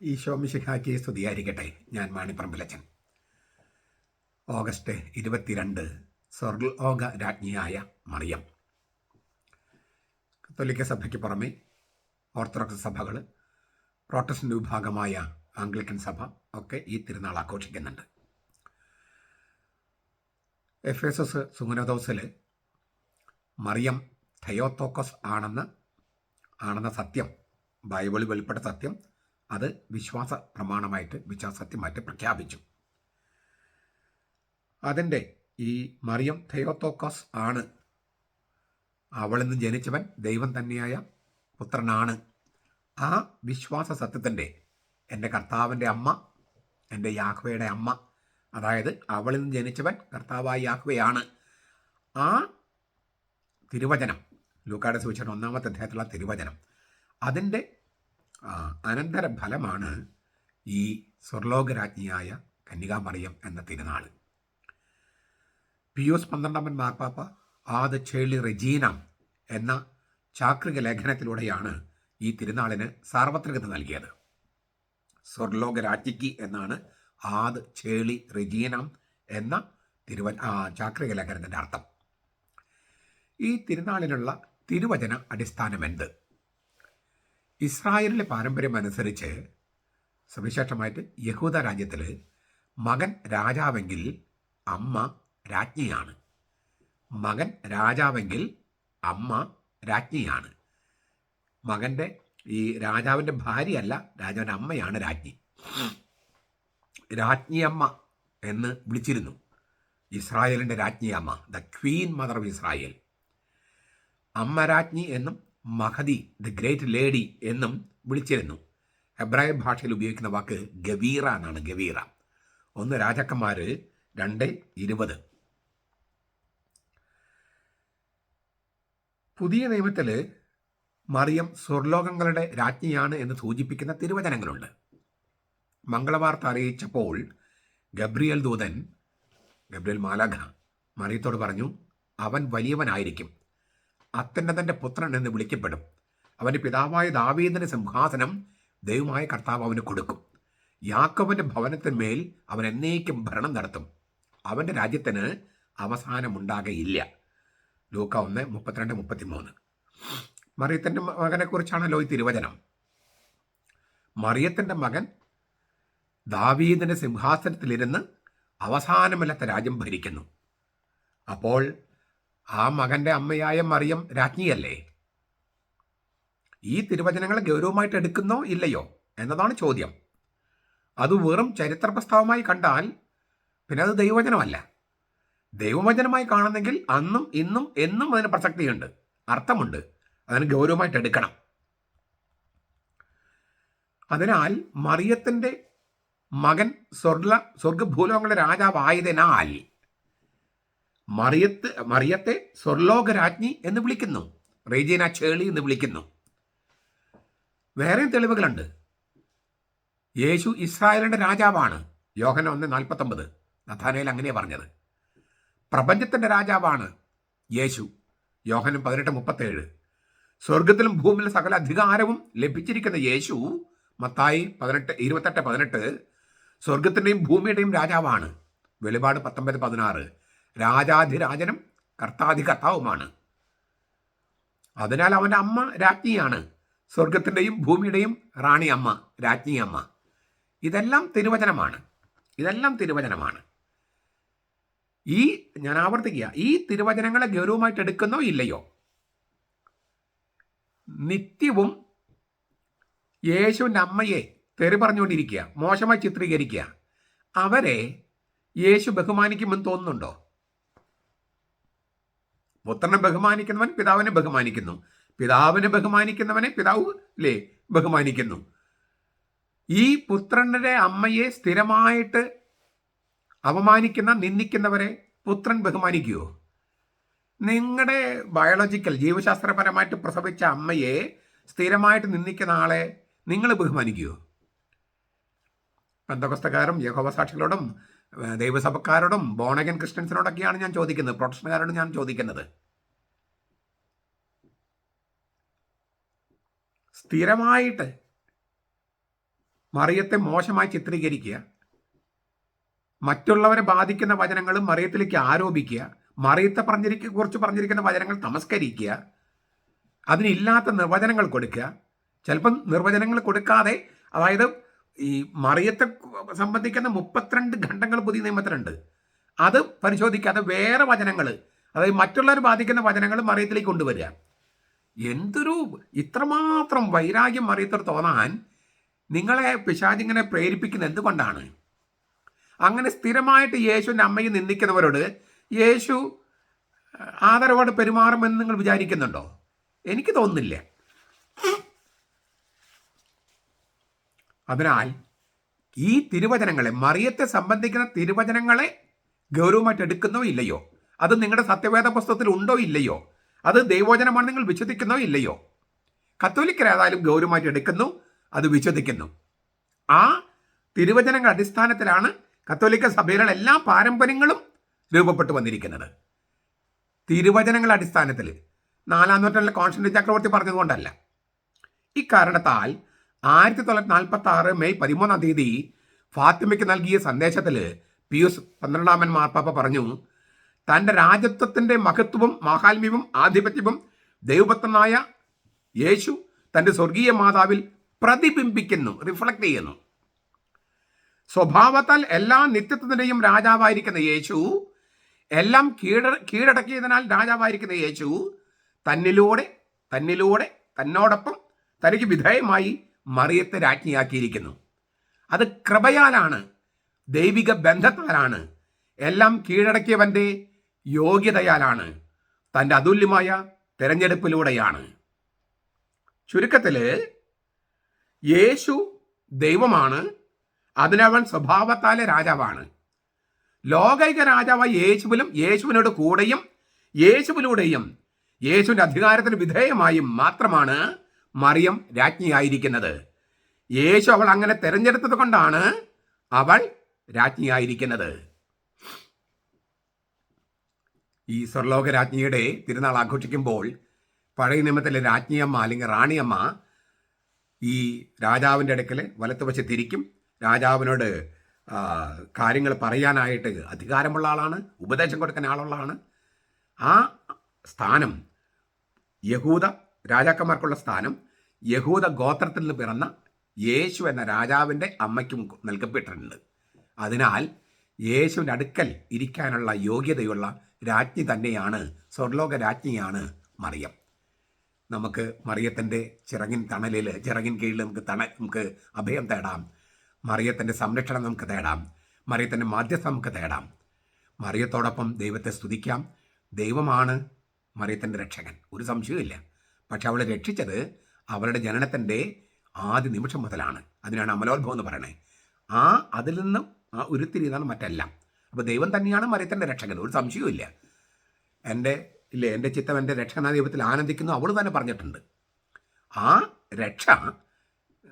ഈശോ മിശിഹാക്കി സ്തുതിയായിരിക്കട്ടെ. ഞാൻ മാണിപ്പറമ്പിലച്ചൻ. ഓഗസ്റ്റ് ഇരുപത്തിരണ്ട് സ്വർലോക രാജ്ഞിയായ മറിയം. കത്തോലിക്ക സഭയ്ക്ക് പുറമെ ഓർത്തഡോക്സ് സഭകൾ പ്രോട്ടസ്റ്റന്റ് വിഭാഗമായ ആംഗ്ലിക്കൻ സഭ ഒക്കെ ഈ തിരുനാൾ ആഘോഷിക്കുന്നുണ്ട്. എഫ് എസ് എസ് സുഗുനദോസിൽ മറിയം തയോത്തോക്കസ് ആണെന്ന് ആണെന്ന സത്യം ബൈബിളിൽ വെളിപ്പെട്ട സത്യം അത് വിശ്വാസ പ്രമാണമായിട്ട് വിശ്വാസത്യമായിട്ട് പ്രഖ്യാപിച്ചു. അതിന്റെ ഈ മറിയം തെയോത്തോക്കോസ് ആണ്. അവളിൽ നിന്ന് ജനിച്ചവൻ ദൈവം തന്നെയായ പുത്രനാണ്. ആ വിശ്വാസ സത്യത്തിന്റെ എന്റെ കർത്താവിന്റെ അമ്മ എന്റെ യാഹ്വയുടെ അമ്മ അതായത് അവളിൽ നിന്ന് ജനിച്ചവൻ കർത്താവായ യാഹ്വയാണ്. ആ തിരുവചനം ലൂക്കാട് സുവിശേഷം ഒന്നാമത്തെ അധ്യായത്തിലുള്ള തിരുവചനം അതിന്റെ അനന്തര ഫലമാണ് ഈ സ്വർലോകരാജ്ഞിയായ കന്യകാമറിയം എന്ന തിരുനാൾ പിയൂസ് പന്ത്രണ്ടാമൻ മാർപ്പാപ്പ ആദ ചേളി റെജീന എന്ന ചാക്രിക ലേഖനത്തിലൂടെയാണ് ഈ തിരുനാളിന് സാർവത്രികത നൽകിയത്. സ്വർലോകരാജ്ഞിക്ക് എന്നാണ് ആദ് ചേളി റെജീന എന്ന തിരുവ ചാക്രിക ലേഖനത്തിന്റെ അർത്ഥം. ഈ തിരുനാളിനുള്ള തിരുവചന അടിസ്ഥാനമെന്ത്? ഇസ്രായേലിലെ പാരമ്പര്യം അനുസരിച്ച് സവിശേഷമായിട്ട് യഹൂദ രാജ്യത്തിൽ മകൻ രാജാവെങ്കിൽ അമ്മ രാജ്ഞിയാണ്. മകൻ രാജാവെങ്കിൽ അമ്മ രാജ്ഞിയാണ്. മകന്റെ ഈ രാജാവിന്റെ ഭാര്യയല്ല രാജാവിന്റെ അമ്മയാണ് രാജ്ഞി. രാജ്ഞിയമ്മ എന്ന് വിളിച്ചിരുന്നു. ഇസ്രായേലിന്റെ രാജ്ഞിയമ്മ the queen mother of Israel അമ്മ രാജ്ഞി എന്നും മഹദി ദ ഗ്രേറ്റ് ലേഡി എന്നും വിളിച്ചിരുന്നു. ഹെബ്രായ ഭാഷയിൽ ഉപയോഗിക്കുന്ന വാക്ക് ഗവീറ എന്നാണ് ഗവീറ. ഒന്ന് രാജാക്കന്മാർ രണ്ട് ഇരുപത്. പുതിയ നിയമത്തിൽ മറിയം സ്വർലോകങ്ങളുടെ രാജ്ഞിയാണ് എന്ന് സൂചിപ്പിക്കുന്ന തിരുവചനങ്ങളുണ്ട്. മംഗളവാർത്ത അറിയിച്ചപ്പോൾ ഗബ്രിയൽ ദൂതൻ ഗബ്രിയൽ മാലാഖ മറിയത്തോട് പറഞ്ഞു അവൻ വലിയവനായിരിക്കും. അത്യുന്നതന്റെ പുത്രൻ എന്ന് വിളിക്കപ്പെടും. അവന്റെ പിതാവായ ദാവീദിന്റെ സിംഹാസനം ദൈവമായ കർത്താവ് അവന് കൊടുക്കും. യാക്കോബിന്റെ ഭവനത്തിന്മേൽ അവൻ എന്നേക്കും ഭരണം നടത്തും. അവന്റെ രാജ്യത്തിന് അവസാനമുണ്ടാകയില്ല. ലൂക്ക ഒന്ന് മുപ്പത്തിരണ്ട് മുപ്പത്തിമൂന്ന്. മറിയത്തിന്റെ മകനെ കുറിച്ചാണല്ലോ ഈ തിരുവചനം. മറിയത്തിന്റെ മകൻ ദാവീദിന്റെ സിംഹാസനത്തിലിരുന്ന് അവസാനമില്ലാത്ത രാജ്യം ഭരിക്കുന്നു. അപ്പോൾ ആ മകന്റെ അമ്മയായ മറിയം രാജ്ഞിയല്ലേ? ഈ തിരുവചനങ്ങളെ ഗൗരവമായിട്ട് എടുക്കുന്നോ ഇല്ലയോ എന്നതാണ് ചോദ്യം. അത് വെറും ചരിത്ര പ്രസ്താവമായി കണ്ടാൽ പിന്നെ അത് ദൈവവചനമല്ല. ദൈവവചനമായി കാണുന്നെങ്കിൽ അന്നും ഇന്നും എന്നും അതിന് പ്രസക്തിയുണ്ട് അർത്ഥമുണ്ട്. അതിന് ഗൗരവമായിട്ട് എടുക്കണം. അതിനാൽ മറിയത്തിന്റെ മകൻ സ്വർഗ സ്വർഗഭൂലോകങ്ങളുടെ രാജാവായതിനാൽ മറിയത്ത് മറിയത്തെ സ്വർലോക രാജ്ഞി എന്ന് വിളിക്കുന്നു. റേജീന ചേളി എന്ന് വിളിക്കുന്നു. വേറെയും തെളിവുകളുണ്ട്. യേശു ഇസ്രായേലിന്റെ രാജാവാണ്. യോഹന ഒന്ന് നാൽപ്പത്തൊമ്പത്. നഥാനയിൽ അങ്ങനെയാ പറഞ്ഞത്. പ്രപഞ്ചത്തിന്റെ രാജാവാണ് യേശു. യോഹനം പതിനെട്ട് മുപ്പത്തേഴ്. സ്വർഗത്തിലും ഭൂമിയിലും സകല അധികാരവും ലഭിച്ചിരിക്കുന്ന യേശു മത്തായി പതിനെട്ട് ഇരുപത്തെട്ട് പതിനെട്ട് സ്വർഗത്തിന്റെയും ഭൂമിയുടെയും രാജാവാണ്. വെളിപാട് പത്തൊമ്പത് പതിനാറ്. രാജാധിരാജനും കർത്താധികർത്താവുമാണ്. അതിനാൽ അവന്റെ അമ്മ രാജ്ഞിയാണ്. സ്വർഗത്തിന്റെയും ഭൂമിയുടെയും റാണി അമ്മ രാജ്ഞി അമ്മ ഇതെല്ലാം തിരുവചനമാണ്. ഇതെല്ലാം തിരുവചനമാണ്. ഈ ഞാൻ ആവർത്തിക്കുക ഈ തിരുവചനങ്ങളെ ഗൗരവമായിട്ട് എടുക്കുന്നോ ഇല്ലയോ? നിത്യവും യേശുവിന്റെ അമ്മയെ തെറി പറഞ്ഞുകൊണ്ടിരിക്കുക മോശമായി ചിത്രീകരിക്കുക. അവരെ യേശു ബഹുമാനിക്കുമെന്ന് തോന്നുന്നുണ്ടോ? പുത്രനെ ബഹുമാനിക്കുന്നവൻ പിതാവിനെ ബഹുമാനിക്കുന്നു. പിതാവിനെ ബഹുമാനിക്കുന്നവനെ പിതാവ് അല്ലേ ബഹുമാനിക്കുന്നു. ഈ പുത്രന്റെ അമ്മയെ സ്ഥിരമായിട്ട് അപമാനിക്കുന്ന നിന്ദിക്കുന്നവരെ പുത്രൻ ബഹുമാനിക്കുമോ നിങ്ങളുടെ ബയോളജിക്കൽ ജീവശാസ്ത്രപരമായിട്ട് പ്രസവിച്ച അമ്മയെ സ്ഥിരമായിട്ട് നിന്ദിക്കുന്ന ആളെ നിങ്ങൾ ബഹുമാനിക്കുമോ ബന്ധകസ്തക്കാരും യഹോവസാക്ഷികളോടും ദൈവസഭക്കാരോടും ബോണഗൻ ക്രിസ്ത്യൻസിനോടൊക്കെയാണ് ഞാൻ ചോദിക്കുന്നത്. പ്രൊട്ടസ്റ്റന്റുകാരോടും ഞാൻ ചോദിക്കുന്നത്. സ്ഥിരമായിട്ട് മറിയത്തെ മോശമായി ചിത്രീകരിക്കുക മറ്റുള്ളവരെ ബാധിക്കുന്ന വചനങ്ങൾ മറിയത്തിലേക്ക് ആരോപിക്കുക മറിയത്തെ പറഞ്ഞിരിക്കുക കുറിച്ച് പറഞ്ഞിരിക്കുന്ന വചനങ്ങൾ തമസ്കരിക്കുക അതിനില്ലാത്ത നിർവചനങ്ങൾ കൊടുക്കുക. ചിലപ്പം നിർവചനങ്ങൾ കൊടുക്കാതെ അതായത് ഈ മറിയത്തെ സംബന്ധിക്കുന്ന മുപ്പത്തിരണ്ട് ഖണ്ഡങ്ങൾ പുതിയ നിയമത്തിലുണ്ട്. അത് പരിശോധിക്കാതെ വേറെ വചനങ്ങൾ അതായത് മറ്റുള്ളവർ ബാധിക്കുന്ന വചനങ്ങൾ മറിയത്തിലേക്ക് കൊണ്ടുവരിക. എന്തൊരു ഇത്രമാത്രം വൈരാഗ്യം മറിയത്തിൽ തോന്നാൻ നിങ്ങളെ പിശാചിങ്ങനെ പ്രേരിപ്പിക്കുന്നത് എന്തുകൊണ്ടാണ്? അങ്ങനെ സ്ഥിരമായിട്ട് യേശുവിന്റെ അമ്മയെ നിന്ദിക്കുന്നവരോട് യേശു ആദരവോടെ പെരുമാറുമെന്ന് നിങ്ങൾ വിചാരിക്കുന്നുണ്ടോ? എനിക്ക് തോന്നുന്നില്ല. അതിനാൽ ഈ തിരുവചനങ്ങളെ മറിയത്തെ സംബന്ധിക്കുന്ന തിരുവചനങ്ങളെ ഗൗരവമായിട്ട് എടുക്കുന്നോ ഇല്ലയോ? അത് നിങ്ങളുടെ സത്യവേദ പുസ്തകത്തിൽ ഉണ്ടോ ഇല്ലയോ? അത് ദൈവോചനമാണ് നിങ്ങൾ വിശ്വസിക്കുന്നോ ഇല്ലയോ? കത്തോലിക്കരേതായാലും ഗൗരവമായിട്ട് എടുക്കുന്നു അത് വിശ്വസിക്കുന്നു. ആ തിരുവചനങ്ങൾ അടിസ്ഥാനത്തിലാണ് കത്തോലിക്ക സഭയിലുള്ള എല്ലാ പാരമ്പര്യങ്ങളും രൂപപ്പെട്ടു വന്നിരിക്കുന്നത്. തിരുവചനങ്ങളുടെ അടിസ്ഥാനത്തിൽ നാലാം നൂറ്റാണ്ടിലെ കോൺസ്റ്റന്റ് ചക്രവർത്തി പറഞ്ഞതുകൊണ്ടല്ല. ഇക്കാരണത്താൽ ആയിരത്തി തൊള്ളായിരത്തി നാൽപ്പത്തി ആറ് മെയ് പതിമൂന്നാം തീയതി ഫാത്തിമയ്ക്ക് നൽകിയ സന്ദേശത്തിൽ പിയൂസ് പന്ത്രണ്ടാമൻ മാർപ്പാപ്പ പറഞ്ഞു തന്റെ രാജ്യത്വത്തിന്റെ മഹത്വവും മാഹാത്മ്യവും ആധിപത്യവും ദൈവപുത്രനായ യേശു തന്റെ സ്വർഗീയ മാതാവിൽ പ്രതിബിംബിക്കുന്നു റിഫ്ലക്ട് ചെയ്യുന്നു. സ്വഭാവത്താൽ എല്ലാ നിത്യത്വത്തിന്റെയും രാജാവായിരിക്കുന്ന യേശു എല്ലാം കീഴ കീഴടക്കിയതിനാൽ രാജാവായിരിക്കുന്ന യേശു തന്നിലൂടെ തന്നിലൂടെ തന്നോടൊപ്പം തനിക്ക് വിധേയമായി മറിയത്തെ രാജ്ഞിയാക്കിയിരിക്കുന്നു. അത് കൃപയാലാണ് ദൈവിക ബന്ധത്താലാണ് എല്ലാം കീഴടക്കിയവന്റെ യോഗ്യതയാലാണ് തന്റെ അതുല്യമായ തിരഞ്ഞെടുപ്പിലൂടെയാണ്. ചുരുക്കത്തിൽ യേശു ദൈവമാണ് അതിനവൻ സ്വഭാവത്താലെ രാജാവാണ്. ലോകൈക രാജാവായ യേശുവിലും യേശുവിനോട് കൂടെയും യേശുവിലൂടെയും യേശുവിന്റെ അധികാരത്തിന് വിധേയമായും മാത്രമാണ് മറിയം രാജ്ഞിയായിരിക്കുന്നത്. യേശു അവൾ അങ്ങനെ തിരഞ്ഞെടുത്തത് കൊണ്ടാണ് അവൾ രാജ്ഞിയായിരിക്കുന്നത്. ഈ സ്വർലോക രാജ്ഞിയുടെ തിരുനാൾ ആഘോഷിക്കുമ്പോൾ പഴയ നിയമത്തിലെ രാജ്ഞിയമ്മ അല്ലെങ്കിൽ റാണിയമ്മ ഈ രാജാവിന്റെ അടുക്കൽ വലത്തുവശത്തിരിക്കും രാജാവിനോട് കാര്യങ്ങൾ പറയാനായിട്ട് അധികാരമുള്ള ആളാണ് ഉപദേശം കൊടുക്കുന്ന ആളുള്ള ആ സ്ഥാനം യഹൂദ രാജാക്കന്മാർക്കുള്ള സ്ഥാനം യഹൂദ ഗോത്രത്തിൽ നിന്ന് പിറന്ന യേശു എന്ന രാജാവിന്റെ അമ്മയ്ക്കും നൽകപ്പെട്ടിട്ടുണ്ട്. അതിനാൽ യേശുവിന്റെ അടുക്കൽ ഇരിക്കാനുള്ള യോഗ്യതയുള്ള രാജ്ഞി തന്നെയാണ് സ്വർലോക രാജ്ഞിയാണ് മറിയം. നമുക്ക് മറിയത്തിന്റെ ചിറങ്ങിൻ തണലിൽ ചിറങ്ങിൻ കീഴിൽ നമുക്ക് തണ നമുക്ക് അഭയം തേടാം. മറിയത്തിന്റെ സംരക്ഷണം നമുക്ക് തേടാം. മറിയത്തിന്റെ മാധ്യസ്ഥം നമുക്ക് തേടാം. മറിയത്തോടൊപ്പം ദൈവത്തെ സ്തുതിക്കാം. ദൈവമാണ് മറിയത്തിന്റെ രക്ഷകൻ. ഒരു സംശയവുമില്ല. പക്ഷെ അവളെ രക്ഷിച്ചത് അവളുടെ ജനനത്തിന്റെ ആദ്യ നിമിഷം മുതലാണ്. അതിനാണ് അമലോത്ഭവം എന്ന് പറയണേ. ആ അതിൽ നിന്നും ആ ഉരുത്തിരിയതാണ് മറ്റെല്ലാം. അപ്പോൾ ദൈവം തന്നെയാണ് മറിയത്തിന്റെ രക്ഷകൻ. ഒരു സംശയവുമില്ല എന്റെ ഇല്ലേ എന്റെ ചിത്തം എന്റെ രക്ഷകനാ ദൈവത്തിൽ ആനന്ദിക്കുന്നു അവൾ തന്നെ പറഞ്ഞിട്ടുണ്ട്. ആ രക്ഷ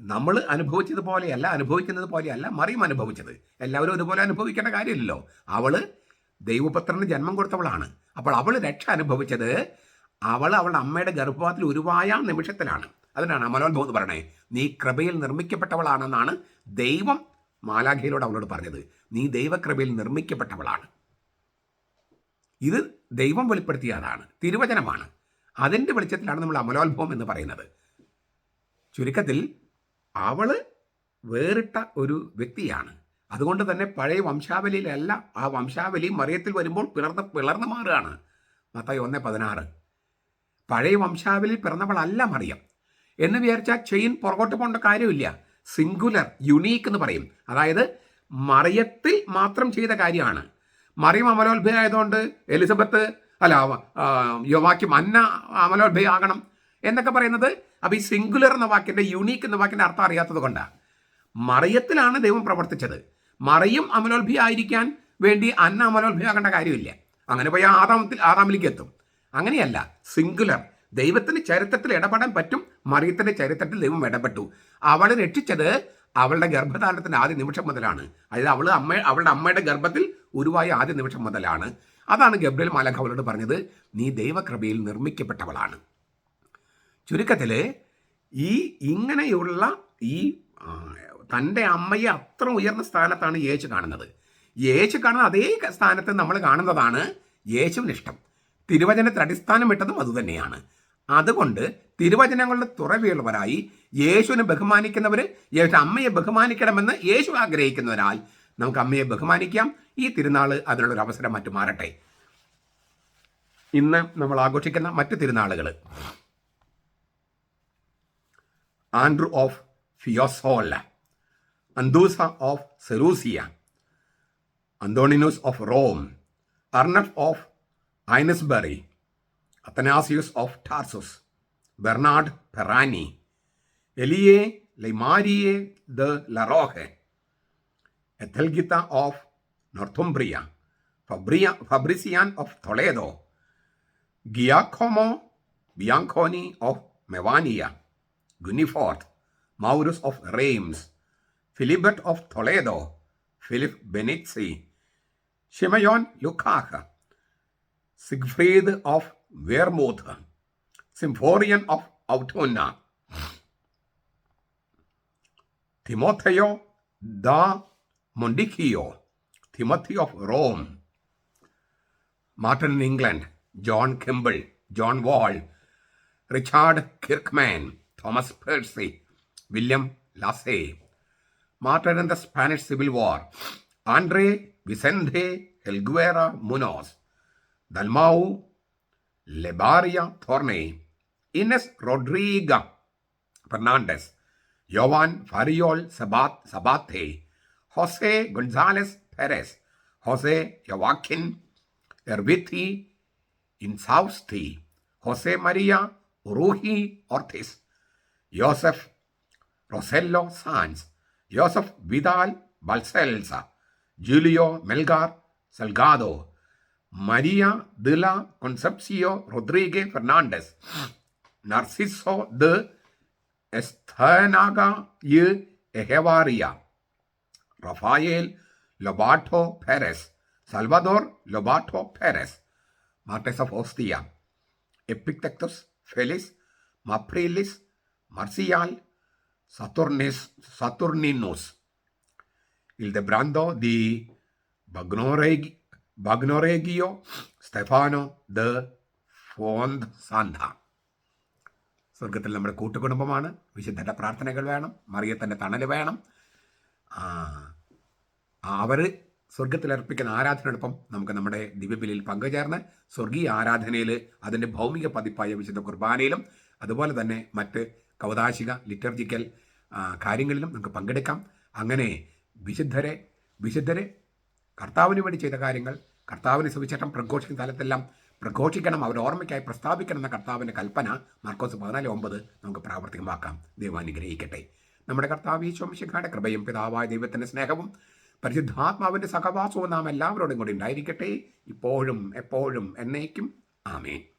നമ്മൾ അനുഭവിച്ചതുപോലെയല്ല അനുഭവിക്കുന്നത് പോലെയല്ല മറിയും അനുഭവിച്ചത്. എല്ലാവരും ഒരുപോലെ അനുഭവിക്കേണ്ട കാര്യമില്ലല്ലോ. അവൾ ദൈവപുത്രന് ജന്മം കൊടുത്തവളാണ്. അപ്പോൾ അവൾ രക്ഷ അനുഭവിച്ചത് അവൾ അവളുടെ അമ്മയുടെ ഗർഭപാതത്തിൽ ഉരുവായ നിമിഷത്തിലാണ്. അതിനാണ് അമലോത്ഭവം എന്ന് പറയണേ നീ കൃപയിൽ നിർമ്മിക്കപ്പെട്ടവളാണെന്നാണ് ദൈവം മാലാഖയിലോട് അവളോട് പറഞ്ഞത്. നീ ദൈവകൃപയിൽ നിർമ്മിക്കപ്പെട്ടവളാണ്. ഇത് ദൈവം വെളിപ്പെടുത്തിയതാണ് തിരുവചനമാണ്. അതിന്റെ വെളിച്ചത്തിലാണ് നമ്മൾ അമലോത്ഭവം എന്ന് പറയുന്നത്. ചുരുക്കത്തിൽ അവൾ വേറിട്ട ഒരു വ്യക്തിയാണ്. അതുകൊണ്ട് തന്നെ പഴയ വംശാവലിയിലല്ല ആ വംശാവലി മറിയത്തിൽ വരുമ്പോൾ പിളർന്ന് പിളർന്നു മാറുകയാണ്. മത്തായി ഒന്ന് പതിനാറ്. പഴയ വംശാവലിയിൽ പിറന്നവളല്ല മറിയം എന്ന് വിചാരിച്ചാൽ ചെയിൻ പുറകോട്ട് പോകേണ്ട കാര്യമില്ല. സിംഗുലർ യുണീക്ക് എന്ന് പറയും. അതായത് മറിയത്തിൽ മാത്രം ചെയ്ത കാര്യമാണ്. മറിയം അമലോത്ഭയായതുകൊണ്ട് എലിസബത്ത് അല്ല യുവാക്യം അന്ന അമലോത്ഭയാകണം എന്നൊക്കെ പറയുന്നത്. അപ്പോൾ ഈ സിംഗുലർ എന്ന വാക്കിന്റെ യുണീക്ക് എന്ന വാക്കിന്റെ അർത്ഥം അറിയാത്തത് കൊണ്ടാണ് മറിയത്തിലാണ് ദൈവം പ്രവർത്തിച്ചത്. മറിയും അമലോത്ഭി ആയിരിക്കാൻ വേണ്ടി അന്ന അമലോത്ഭയാകേണ്ട കാര്യമില്ല. അങ്ങനെ പോയി ആദാമത്തിൽ ആദാമിലേക്ക് എത്തും. അങ്ങനെയല്ല. സിംഗുലർ ദൈവത്തിന്റെ ചരിത്രത്തിൽ ഇടപെടാൻ പറ്റും. മറിയത്തിന്റെ ചരിത്രത്തിൽ ദൈവം ഇടപെട്ടു. അവളെ രക്ഷിച്ചത് അവളുടെ ഗർഭധാരണത്തിന്റെ ആദ്യ നിമിഷം മുതലാണ്. അതായത് അവൾ അമ്മ അവളുടെ അമ്മയുടെ ഗർഭത്തിൽ ഉരുവായ ആദ്യ നിമിഷം മുതലാണ്. അതാണ് ഗബ്രിയൽ മാലഖ അവളോട് പറഞ്ഞത് നീ ദൈവകൃപയിൽ നിർമ്മിക്കപ്പെട്ടവളാണ്. ചുരുക്കത്തിൽ ഈ ഇങ്ങനെയുള്ള ഈ തന്റെ അമ്മയെ അത്ര ഉയർന്ന സ്ഥാനത്താണ് യേശു കാണുന്നത്. യേശു കാണുന്ന അതേ സ്ഥാനത്ത് നമ്മൾ കാണുന്നതാണ് യേശുവിന് ഇഷ്ടം തിരുവചനത്തിൽ അടിസ്ഥാനം ഇട്ടതും അതുതന്നെയാണ് അതുകൊണ്ട് തിരുവചനങ്ങളുടെ തുറവിയുള്ളവരായി യേശുവിനെ ബഹുമാനിക്കുന്നവർ യേശു അമ്മയെ ബഹുമാനിക്കണമെന്ന് യേശു ആഗ്രഹിക്കുന്നവരായി നമുക്ക് അമ്മയെ ബഹുമാനിക്കാം. ഈ തിരുനാൾ അതിനുള്ളൊരു അവസരം മറ്റു മാറട്ടെ. ഇന്ന് നമ്മൾ ആഘോഷിക്കുന്ന മറ്റ് തിരുനാളുകൾ Andrew of Fiesole Anthusa of Seleucia Antoninus of Rome Arnulf of Eynsbury Athanasius of Tarsus Bernard Ferrani എലിയെ ലൈമാരിയെ the ലറോഹെ Ethelgitha of Northumbria ഫബ്രിയ Fabrician of Toledo Giacomo Bianconi of Mevania Gunifort Maurus of Reims Philibert of Toledo Philip Benizi Simeon Lucca സിഗ്ഫ്രീദ് of വേർമൂത്ത് Symphorian of ഔട്ടോന്ന Timoteo da Monticchio Timothy of Rome Martin in England John Kemble John Wall Richard Kirkman Thomas Percy William Lacey Martin in the Spanish civil war Andres Vicente Elguera Munoz Dalmau, Lebaria Thorney, Ines Rodriga Fernandez, Jovan Fariol Sabat, Sabate, Jose Gonzalez Perez, Jose Joaquin Erviti Insausti, Jose Maria Uruhi Ortiz, Joseph Rosello Sanz, Joseph Vidal Balcelsa, Julio Melgar Salgado, Maria de la Concepcio Rodriguez Fernandez, Narciso de Estanaga y Ejevaria, Rafael Lobato Perez, Salvador Lobato Perez, Martes of Ostia, Epictetus Félix, Maprilis, Marcial, Saturnis, Saturninus, Ildebrando di Bagnoregi, Bagnoregio Stefano the ഫോന്ത് Santa സ്വർഗത്തിൽ നമ്മുടെ കൂട്ടുകുടുംബമാണ്. വിശുദ്ധന്റെ പ്രാർത്ഥനകൾ വേണം. മറിയത്തിന്റെ തണൽ വേണം. അവർ സ്വർഗത്തിൽ അർപ്പിക്കുന്ന ആരാധനയോടൊപ്പം നമുക്ക് നമ്മുടെ ദിവ്യബലിയിൽ പങ്കുചേർന്ന് സ്വർഗീയ ആരാധനയിൽ അതിന്റെ ഭൗമിക പതിപ്പായ വിശുദ്ധ കുർബാനയിലും അതുപോലെ തന്നെ മറ്റ് കൗതാശിക ലിറ്റർജിക്കൽ കാര്യങ്ങളിലും നമുക്ക് പങ്കെടുക്കാം. അങ്ങനെ വിശുദ്ധരെ വിശുദ്ധരെ കർത്താവിന് വേണ്ടി ചെയ്ത കാര്യങ്ങൾ കർത്താവിന് സുവിശേഷം പ്രഘോഷിക്കുന്ന സ്ഥലത്തെല്ലാം പ്രഘോഷിക്കണം അവരുടെ ഓർമ്മയ്ക്കായി പ്രസ്താവിക്കണം എന്ന കർത്താവിന്റെ കൽപ്പന മാർക്കോസ് പതിനാല് ഒമ്പത് നമുക്ക് പ്രാവർത്തികമാക്കാം. ദൈവം അനുഗ്രഹിക്കട്ടെ. നമ്മുടെ കർത്താവ് ഈ ഈശോമിശിഖായുടെ കൃപയും പിതാവായ ദൈവത്തിന്റെ സ്നേഹവും പരിശുദ്ധാത്മാവിന്റെ സഹവാസവും നാം എല്ലാവരോടും കൂടി ഉണ്ടായിരിക്കട്ടെ. ഇപ്പോഴും എപ്പോഴും എന്നേക്കും. ആമേൻ.